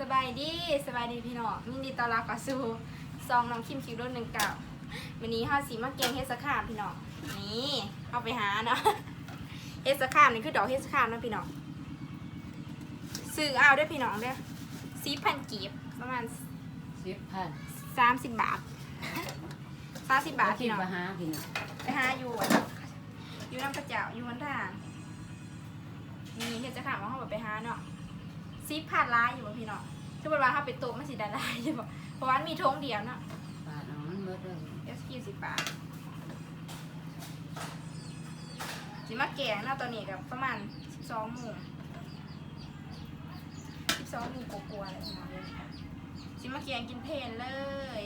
สบายดีสบายดีพี่น้องยินดีต้อนรับเข้าสู่ซองน้องคิมคิวโดนหนึ่งเก่าวันนี้ห้าสีมะเกียงเฮดสคามพี่น้องนี่เอาไปหาเนาะเฮดสคามนี่คือดอกเฮดสคามนะพี่น้องซื้อเอาได้อพี่น้องเด้อสีพันกีบประมาณสิบพันสามสิบบาทสามสิบบาทที่พี่น้องมาหาพี่น้องไปหาอยู่อะอยู่น้ำประเจ้าอยู่วันทางนี่เฮดสคามว่าเขาแบบไปหาเนาะสีพันร้ายอยู่บ่พี่น้อง ถ้าเป็นว่าเขาไปโต๊ะมันสีได้ร้ายอยู่บ่เพราะว่ามันมีทงเดียวเนาะบาทเอามันเบิดเลยเอสยี่สิบบาทสิมาแกงเนาะตอนนี้กับประมาณสิบสองโมงสิบสองโมงกลัวๆอะไรประมาณนี้สิมาแกงกินเพลนเลย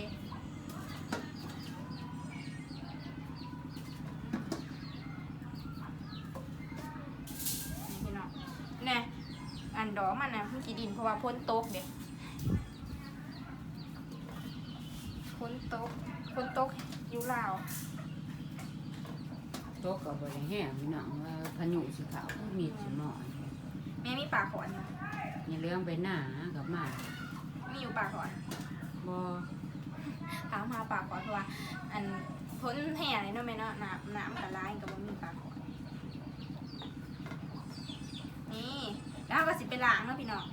นี่พี่น้องแน่อันดอกมันนะเพิ่งกีดินเพราะว่าพ้นโต๊ะเด็กพ้นโต๊ะพ้นโต๊ะอยู่ลาวโต๊ะกับบริแห้งพี่น้องว่าพายุสิขาวมีดสิหมอนแม่มีปลาขอนไหมอย่าเลี้ยงไปหน้ากับหมามีอยู่ปลาขอนบ่ถามหาปลาขอนเพราะว่า อันพ้นแห่เลยเนาะแม่เนาะน้ำน้ำกับร้ายกับว่ามีปลาขอนนี่แล้วเราก็สิไปล้างเนาะพี่น้อง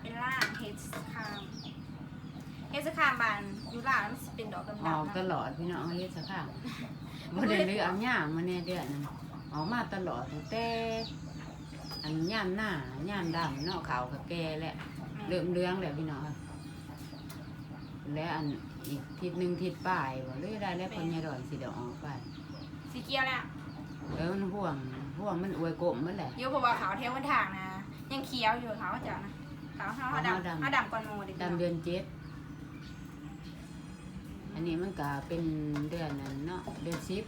เป็นล่างเฮดสคาม เฮดสคามบานอยู่ล่างมันสิเป็นดอกดำๆออกตเนาะลอดพี่น้องเฮ็ดสักข้างบ่ได้เลือกย่างมาแน่เดือนนั้นออกมาตลอดตั้งแต่อันย่ามหน้าย่ามดำเนาะขาวกับแก่แหละเริ่มเลื้องแล้วพี่น้องและอันอีกทิศหนึ่งทิศปลายบ่เลยได้แล้วคนยายดอนสิเดี๋ยวออกไปสีเขียวแล้วเออมันห่วงห่วงมันอวยกลมมันแหละเดี๋ยวเพราะว่าขาวเทวมันทางนะยังเขียวอยู่ขาวเจ้านะขาวขาวดำขาวดำขาวดำก่อนโมเด็กตามเดือนเจ็ด อันนี้มันก็เป็นเดือนนั้นเนาะเดือนสิบ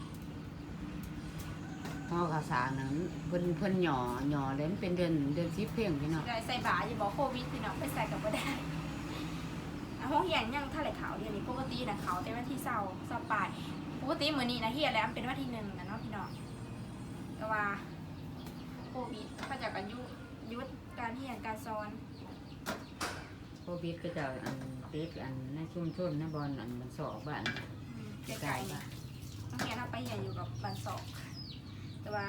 พอข่าวสารนั้นเพิ่นเพิ่นหย่อหย่อเลยมันเป็นเดือนเดือนสิบเพียงพี่เนาะได้ใส่บาอย่าบอกโควิดพี่น้องไปใส่กับบ่ได้อะห้องเฮียนยังเท่าไหร่ขาวเดียวนี้ปกตินะขาวแต่วันที่เศร้าเศร้าปลายปกติมื้อนี้นะเฮียนแล้วมันเป็นวันที่หนึ่งนะเนาะพี่น้องแต่ว่าโควิดเขาจะกันยุยุดการเฮียนการสอน วิดก็จะอันติดอันในชุมชนในบอลอันมันสอบบ้านอืมใกไกลๆบ้านห้องเฮีเราไปเฮียนอยู่กับบันสอบแต่ว่า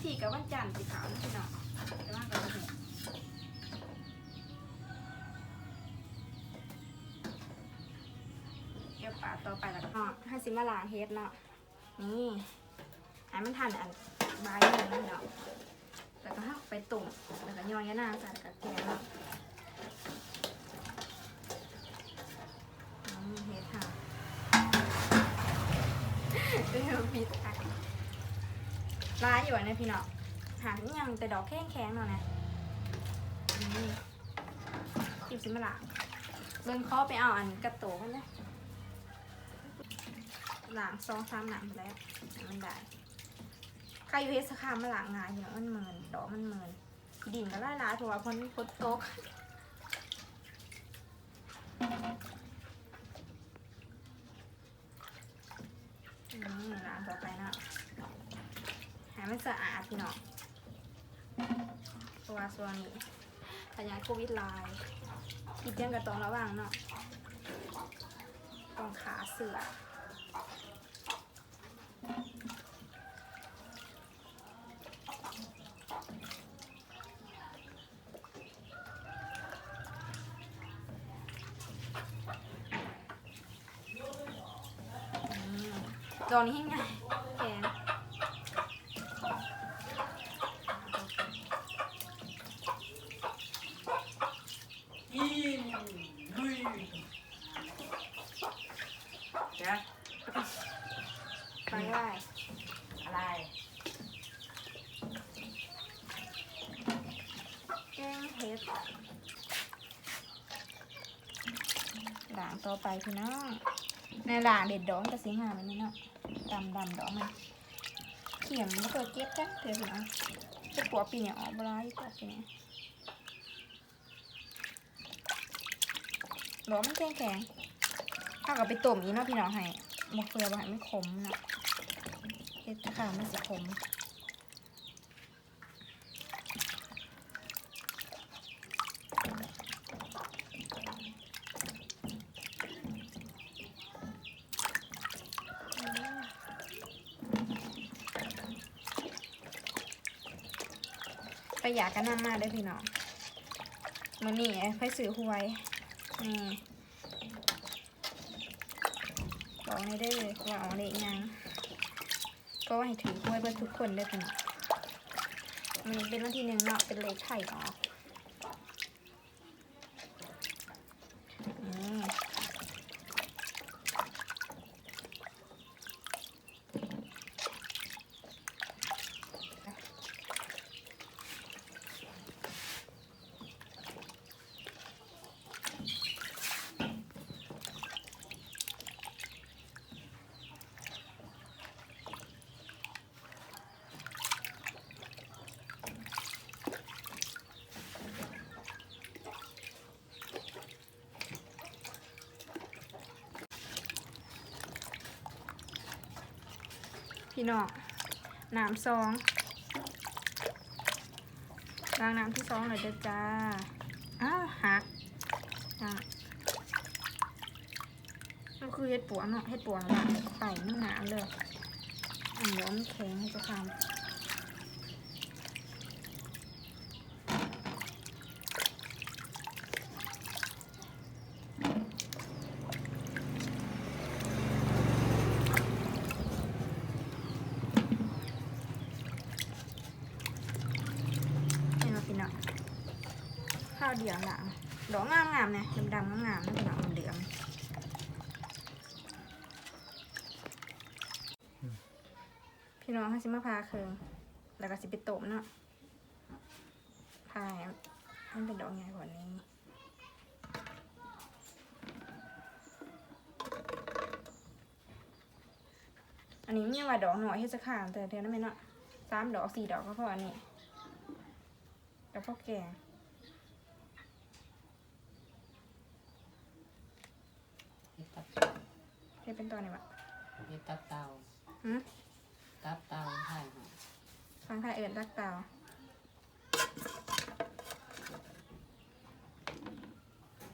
ที่กับวันจันทร์สีขาวนะพี่น้องแต่ว่ากับวันเฮียนเดี๋ยวปาต่อไปแล้วก็ให้ซิมาล้างเฮ็ดเนาะนี่ให้มันทันอันใบหนึ่งนเนาะแล้วก็ห้ไปตุ่มแล้วก็ย่อยยะนางใส่กับแกงเนาะ เฮ็ดค่ะเดี๋ยวปิดอะร้ายอยู่อันนี้พี่เนาะหางยังแต่ดอกแข็งแข็งเนาะนะนี่จิบซิมาล้างเบิ่งข้อไปเอาอันกระโตกันนะหลังสองสามหลังแล้วมันได้ใครอยู่เฮสคามมาหลังงานอย่างมันเมินดอกมันเมินดิ่งก็ไล่ลายเพราะว่าพ้นพ้นโต๊ะ อืมล้านต่อไปเนาะให้มันสะอาดพี่น้องตัวส่วนนี้ขยายโควิดไลน์คิดยังกับตองระหว่างเนาะตองขาเสือ จอนี้ให้ไงแกไปได้อะไรแกงเห็ดด่างต่อไปพี่น้องในด่างเด็ดดอกมันจะสีหามันนี่เนาะ ดำดำดอกมันเขียมมันเปิดเก็บจ้ะเดี๋ยวน้องจะปัวปีเนี่ยออกบลายปัวปีเนี่ยดอกมันแข็งแข็งถ้ากับไปต้มอีกเนาะพี่น้องให้มะเฟือบ่ให้มันขมนะเฮ็ดข้ามันสิขม ประหยัดกันนำมาได้พี่น้องมือนี้ไปซื้อหวยนี่บอกให้ได้เลยว่าเอาเลยยังก็ว่าให้ถือหวยเพื่อทุกคนได้พี่น้องมันเป็นวันที่หนึ่งเนาะเป็นเลขไข่ออกนี่ พี่น้องน้ำซองล้างน้ำที่ซองเลยเด้อจ้า อ้าวหักอะก็คือเห็ดปัวเนาะเห็ดปัวละใส่น้ำหนาเลยอันย้อมนแข็งให้จะทำนี่มาพี่น้องข้าวเดียวหลังดอกงามงามๆเนี่ยดำๆงามๆนะพี่น้องเหลืองๆ พี่น้องเขาสิมาพาเคืองแล้วก็สิไปต้มเนาะพาให้มันเป็นดอกใหญ่กว่านี้อันนี้มีว่าดอกหน่อยให้จะขามแต่เดี๋ยวนั้นไม่เนาะสามดอกสี่ดอกก็พออันนี้กับพวกแกงเฮ็ดตับเรียกเป็นตัวไหนวะเฮ็ดตับเตาหืม ตับเตาไข่หอมฟังไทยเอิญรักเตา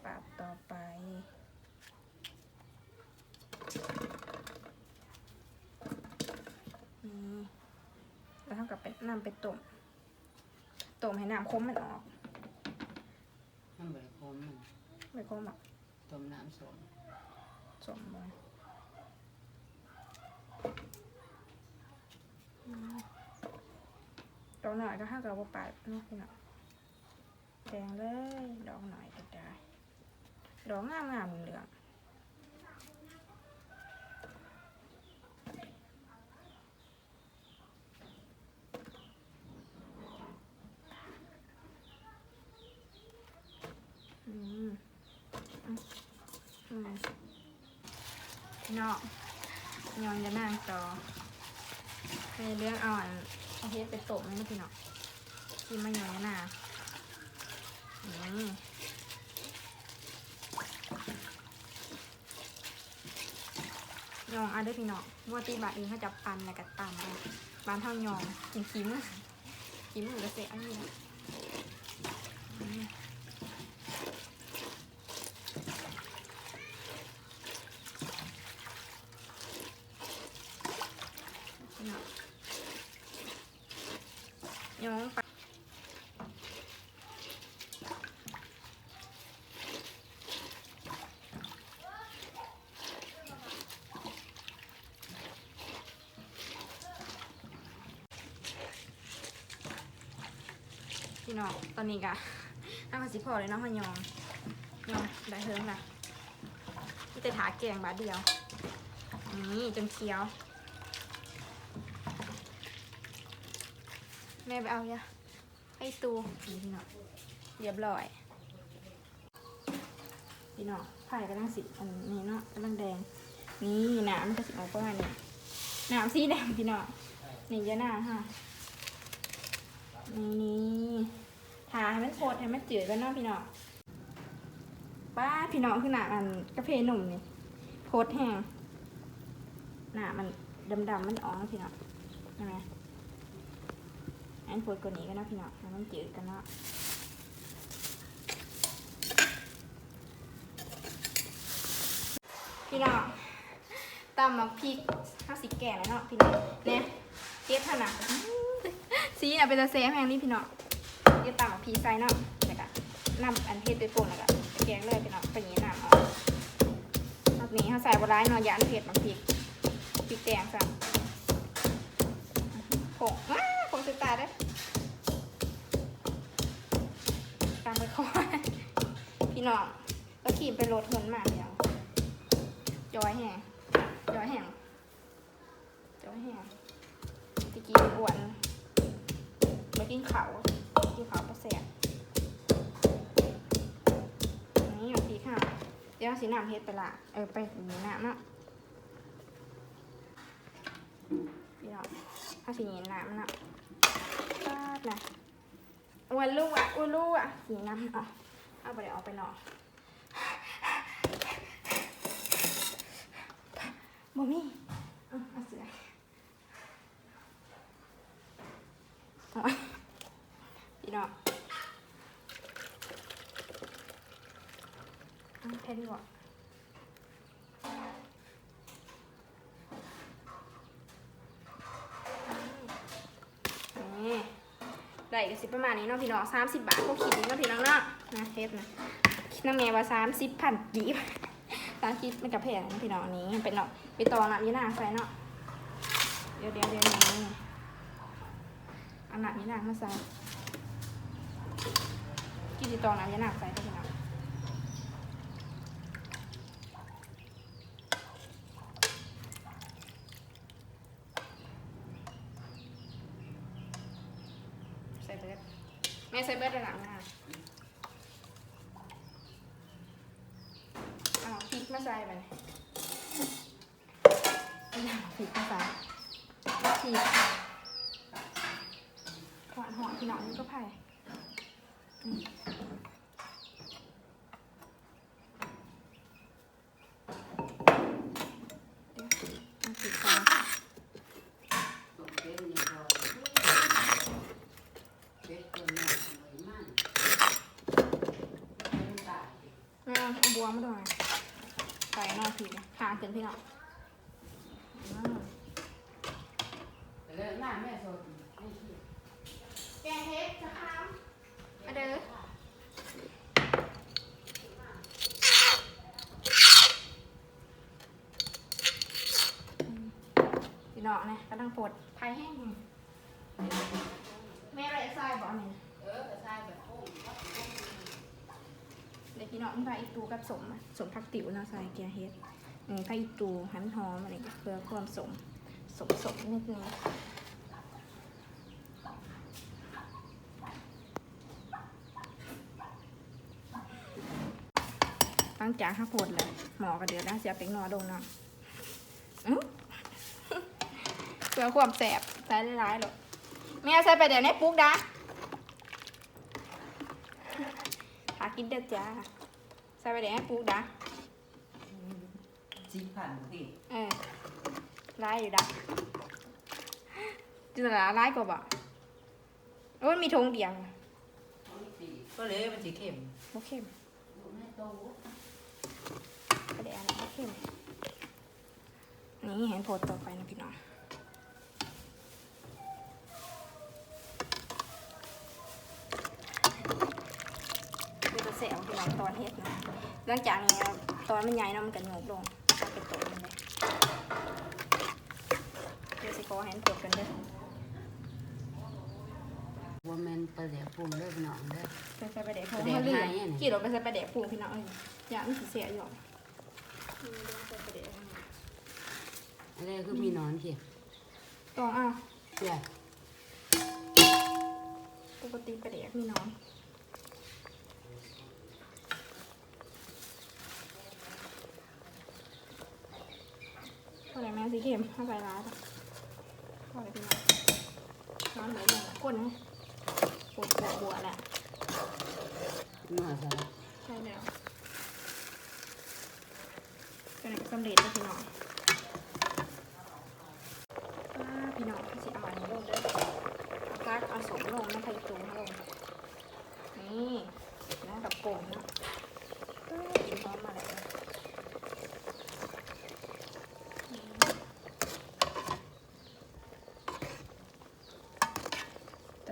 ปาดต่อไป นี่แล้วเท่ากับเป็นนำไปต้มต้มให้น้ำคมมันออกมันบ่ได้คมมันไม่คมอะต้มน้ำส้มสมเลยอืม ดอกหน่อยก็ห้ากับว่าปาดเนาะพี่เนาะแดงเลยดอกหน่อยก็ได้ดอกงามงามๆเหลืองอืมอืมอืมพี่น้องยองจะนั่งต่อในเรื่องอาอัน เอาเฮ็ดไปตบมนี่นพี่เนาะกินมาอย่างนี้นะอืมยองอันเด้อพี่เนาะมัวตีบาทอื่นเขาจับปันแล้วก็ตำเอาบ้านเท่ายองกินขี้มือขี้มือกระเสียอันนี้นะอืมพี่น้อง ยองไปพี่น้องตอนนี้กะน้ำมันสิพอเลยเนาะพะยองยองได้เฮิงละที่จะถาแกงบาทเดียว นี่จนเคี้ยว ม่ไปเอายะไอตูพี่น้องเรียบร้อย พี่น้องไผ่กำลังสีอันนี้เนาะกำลังแดง นี่น้ำมันก็สีออกประมาณนี้น้ำสีแดงพี่น้องนี่ยะหน้าค่ะนี่ทาให้มันโคตรให้มันจืดกันเนาะพี่น้องป้าพี่น้องคือหนามันกระเพหนุ่มนี่โพดแห้งหนามันดำๆมันอ่องพี่น้องใช่ไหม อันโพดกว่านี้ก็นาะพี่น้องให้มันจืดกันเนาะพี่น้องตำมาพริกข้าวสีแก่แล้วเนาะพี่น้องเนี่ยเทียบขนาดสีน่ะเป็นตะเซฟแพงนี่พี่น้องจะตามกับพีไซเนาะแล้วก็นำอันเฮ็ดด้วยปุ่นแล้วก็แกงเลยพี่น้องไปยีน้ำเอารอบนี้เขาใส่บร้ายเนอนยาอันเผ็ดบางพริกพริกแดงสั่งว้าผง สุดตาเด้อตามไปคอยพี่น้องก็ขี่ไปรดเหินมาเดียวจอยแห้งจอยแห้งจอยแห้งตะกี้อ้วนมากินเขากินเขาประแสบนี่อย่างพี่ค่ะเดี๋ยวสีน้ำเฮ็ดไปละเออไปหนีน้ำเนาะพี่น้องถ้าสีนีน้ำเนาะ นะอ้วนลูกอะอ้วนลูกอะสีน้ำอะเอาไปเดี๋ยวเอาไปนอนบ่มีเอาเอาเสือพี่น้องเอาแค่นี้ก่อน ได้ก็สิประมาณนี้เนาะพี่น้องสามสิบบาทพวกขีดนี้เนาะพี่น้องเนาะนะเทปนะคิดน้ำแม่ว่าสามสิบพันกีบตามคิดมันกับเพงนะพี่น้องนี้เป็นเนาะไปต่อหน้ำยีนาใส่เนาะเดี๋ยวเดี๋ยวเดี๋ยวนี่เอาน้ำยีนามาใส่กินดีตอหน้ำยีนาใส่เด้อพี่น้องใส่เบิร์ด แม่ใส่เบิร์ดระดับหน้าเอาพริกมาใส่ไปเลยเอาพริกมาใส่พริกหอมหอมพี่น้องนี่ก็ไผ่อืมเดี๋ยวเอาพริกใส่ ตกเป็นนี่พอเป็ดตัวนี้สวยมากเป็นตาย เอาเอาบัวมาด้วยใส่นอกพริกนะทานเต็มพี่น้องอืมแต่แล้วหน้าแม่สดไม่คิดแกงเฮ็ดจะค้ำมาเด้อพี่น้องนะกำลังปวดไทยแห้งแม่ไรใส่บ่เนี่ย เออแต่ใช่แบบโอ้ย เด็กพี่น้องนี่พาอีตูกับสมสมผักติ๋วเนาะใส่แกงเฮ็ดนี่พาอีตูหันหอมอะไรเพื่อความสมสมสมนิดนึงตั้งจากข้าวโพดเลยหมอกระเดือดแล้วเสียเป็งนอดงเนาะอื้อเพื่อความแสบใส่ร้ายๆหรอกแม่ใส่ไปเดี๋ยวนี้ปุ๊กดาหา กินเด็ดจ้าใส่ไปเดี๋ยวนี้ปุ๊กดาสิบพันสิเออร้ายอยู่ดะจินตนาร้ายกว่าบ่โอ้ยมีทงเดียวก็เลยมันสิเข้มโอเคมก็ได้อะไรโอเคมนี่เห็นโพสต์ต่อไปนะพี่น้องดูกระ แสของพี่น้องตอนเฮ็ดนะหลังจากนี้ตอนมันใหญ่เนาะมันก็โยกลงเอาไปโตมันเลยเดี๋ยวสิขอเห็นโพสต์กันเด้อว่าแม่นประเดี๋ยวปรุงเด้อพี่น้องเด้อ ไปใส่ไปเด็กไปเด็กเขาเลือหายอันนี้กี่รถไปใส่ไปเด็กปูพี่น้องเอ้ยอย่ามันสิเสียอยู่อืมเดี๋ยวใส่ไปเด็กอะไรคือมีนอนเขียต้องอ้าวเพื่อปกติไปเด็กมีน้อง พอไหนแม่สีเข็มเข้าไปร้ายปะพอไหนพี่น้องน้ำไหลลงก้นนะปวดปวดบัวแหละนวดซะใช่แล้วเป็นไหนสำเร็จแล้วพี่น้องป้าพี่น้องพี่สิเอาอันนี้ลงเด้อเอากักเอาสมลงนะไข่ตูงลงนี่น้องกับโป่งนะป้ากินพร้อมมาแล้ว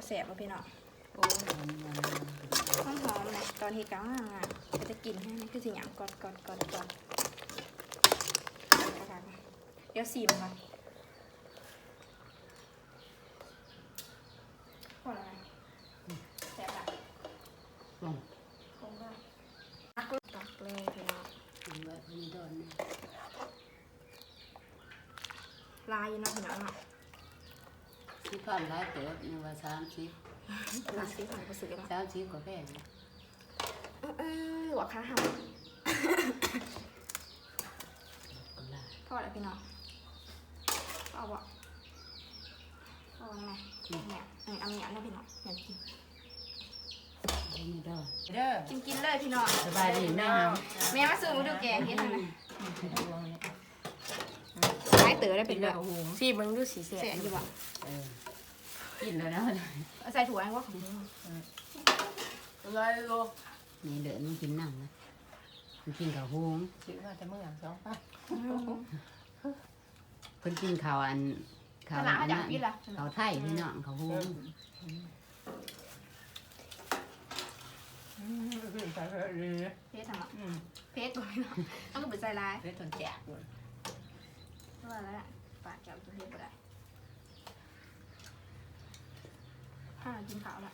จะแส บป่ะพี่น้องโอ้ยหอมหอมเลยตอนเฮ็ดกับงามงามก็จะกินให้นี่คือสิหยังกอดกอดกอดกอดเดี๋ยวสีมันก่อนพอแล้วนะแซ่บละลงคงได้ตักตักเลยพี่น้องแบบนี้โดนลายอยู่เนาะพี่น้องเนาะ ที่ผ่านหลายเติบนี่ว่าสามสิบลายสีผ่านก็ซื้อมาสามสิบกว่าแพงเออเออหัวค้าหำก็หลายพอแล้วพี่น้องเอาบ่เอาไงเนี่ยเนี่ยเอาเนี่ยนะพี่น้องอยากกินแบบนี้โดนเด้อกินกินเลยพี่น้องสบายดีแม่ครับแม่มาซื้อมาดูแกงเฮ็ดให้ไหมดวง เนี่ยขายเต๋อได้เป็นแบบสีมึงดูสีเสียเสียอยู่บ่เออกินแล้วนะเอาใส่ถั่วให้ว่าของมึงอะไรโลนี่เดินมันกินน้ำนะมันกินข้าวหุงซื้อมาแต่เมื่อสองป้าเพิ่นกินข้าวอันขข้าวนาดอัมานจากนั้นพี่ล่ะข้าวไทยพี่น้องข้าวหุงอืมคือใส่เรือเพชรทำอะอืมเพชรตัวพี่น้องต้องก็เป็นใส่ลายเป็นต้นแจกเลย เท่าไหร่แล้วปาดแก้วตัวเพชรไปได้ห้ากินข้าวละ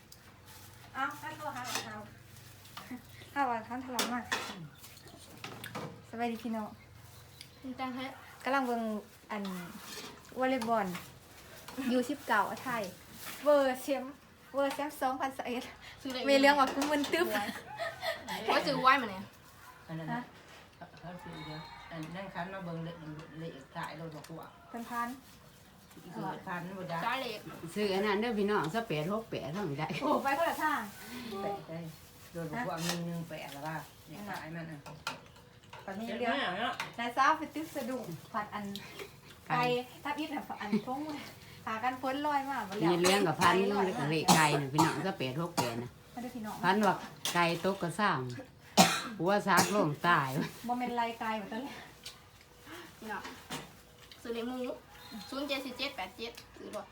อ้าวท่านตัวหาของเราถ้าว่าท่านทะเลาะมากสบายดีพี่น้องกินแตงเพชรกำลังเบิ่งอันวอลเลย์บอลยูสิบเก่าไทยเวอร์เชมเวอร์แซมสองพันสิบเอ็ดซื้อเลยมีเรื่องว่ากูมึนตึ๊บว่าซื้อไว้มาเนี่ย อันนั้นนะเขาซื้อเดียวอันนั่งคันมาเบิ่งเลยเลยถ่ายรถบอกว่าเป็นพันเกิดพันบ่ได้จ้าเล็กซื้ออันนั้นเด้อพี่น้องสเปดหกแปดเท่าไหร่ได้โอ้ไปคนละทางแปะได้รถบอกว่ามีหนึ่งแปะแล้วว่าเนี่ยขายมันอะตอนนี้เดี๋ยวเรื่องเนาะนายสาวไปตึ๊บสะดุ้งผัดอันไก่ถ้าอีทแบบอันทงหากันพ้นลอยมากมีเลี้ยงกับพันนู่นแล้วก็เละไก่น่ะพี่น้องสเปดหกแปดนะมาดูพี่น้องพันว่าไก่ตกกระซ้ำ หัวซากลงตายโมเมนต์ไรไก่เหมือนกันเลยพี่น้องซื้อเลยหมูศูนย์เจ็ดสิบเจ็ดแปดเจ็ดซื้อรถ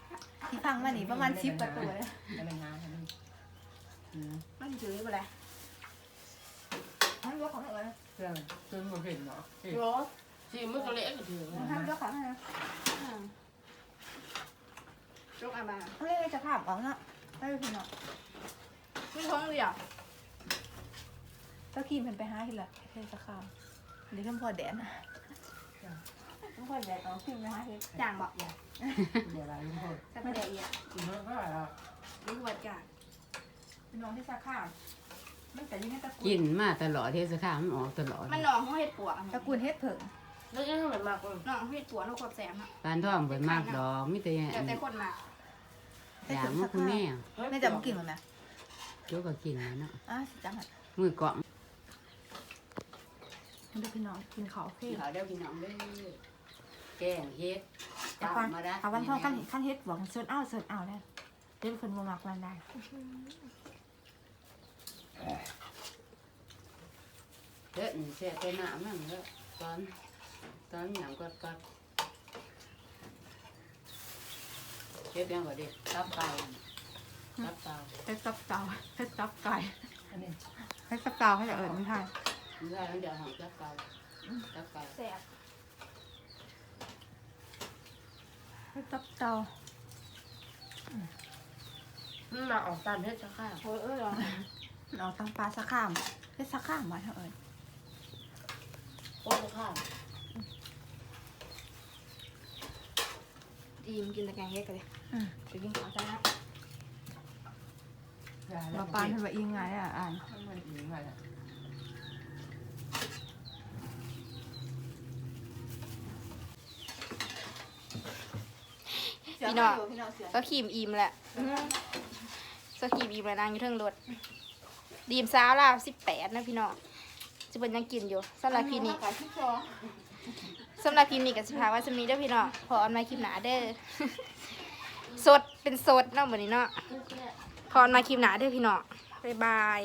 ที่พังมานี่ประมาณสิบกว่าตัวเลยจะเป็นงานมันอืมมันซื้อไปเลยท่านยกของอะไรเครื่องเครื่องมันเห็นเนาะโรสสีมือก็เละก็ถือท่านยกของอะไรลูกอาบาเขาเรียกจะผ่าออกนะไม่ดูพี่น้องไม่ท้องเดียว เจ้าขีมเป็นไปหาทีละเทศข้ามเดี๋ยวต้องพอแดดนะต้องพอแดดต้องขีมไปหาเฮ็ดจางบอกเดี๋ยวเราลุงพลจะไม่ได้เอียดกินเมื่อก็แล้วลูกวัดจางพี่น้องที่สาขามันแต่ยิ่งให้ตระกูกิลนมาตลอดเทศกาลมันออกตลอดมันหนองห้องเห็ดปวกตระกูลเฮ็ดเผิงแล้วยังเหมือนมากเลยหนองเห็ดปวกลูกกบแสมอะปานท่องเปิดมากดอกมิแต่แต่แต่คนมาอย่างมันคุณแม่ไม่จะมากินมันไหมเจ้าก็กินแล้วเนาะอะสิจังหัดมือเกาะ มันดูพี่น้องกินข้าวเพ่เขาเด้อพี่น้องเด้อแกงเฮ็ดแต่จับฟังมาได้เอาวันพ่อขั้นขั้นเฮ็ดบอกเสิร์ฟเอาเสิร์ฟเอาเนี่ยเดี๋ยวคนมามักมันได้เด้อนี่เสียไปหน้ามั่งเด้อตอนตอนหยังกดกดเฮ็ดยังบ่ดีตับไก่ตับเตาเฮ็ดตับเต่าเฮ็ดตับไก่อันนี้ เฮ็ดตับเต่าให้จะเอิญไม่ทัน เมื่อเดี๋ยวหอมตับไก่ตับไก่แสบเฮ็ดตับเต่ามันมาออกตามเฮ็ดจะข้าวโอ้ยเออเหรอเอาตังปลาสักข้ามเฮ็ดสักข้ามมาเถอะเอิญโอ้ข้าวดีมกินแต่แกงเฮ็ดกันเลยจะกินข้าวจ้านะมาปานเห็นว่าอิงไงอะอ่านมันอีกมาแล้วพี่น้อง พี่น้องสก็ขีมอิ่มแหละสกีมอิ่มแล้วนางอยู่เทิงรถดีมสาวลาวสิบแปดนะพี่น้องจะเป็นยังกินอยู่สำหรับคลิปนี้ขายที่สำหรับคลิปนี้กับสิพาว่าจะมีเด้อพี่น้องพอออนมาคลิปหนาเด้อสดเป็นสดเนาะเหมือนนี้เนาะพอออนมาคลิปหนาเด้อพี่น้องบ๊ายบาย